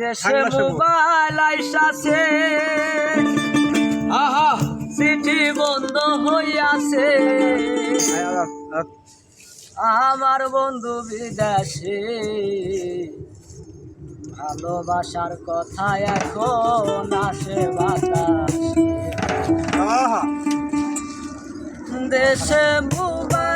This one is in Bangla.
দেশে মোবাইল আইসাছে আহা চিঠি বন্ধ হইয়াছে। আমার বন্ধু বিদেশে। ভালোবাসার কথা এখন আসে বাতাস। দেশে দেশে মোবাইল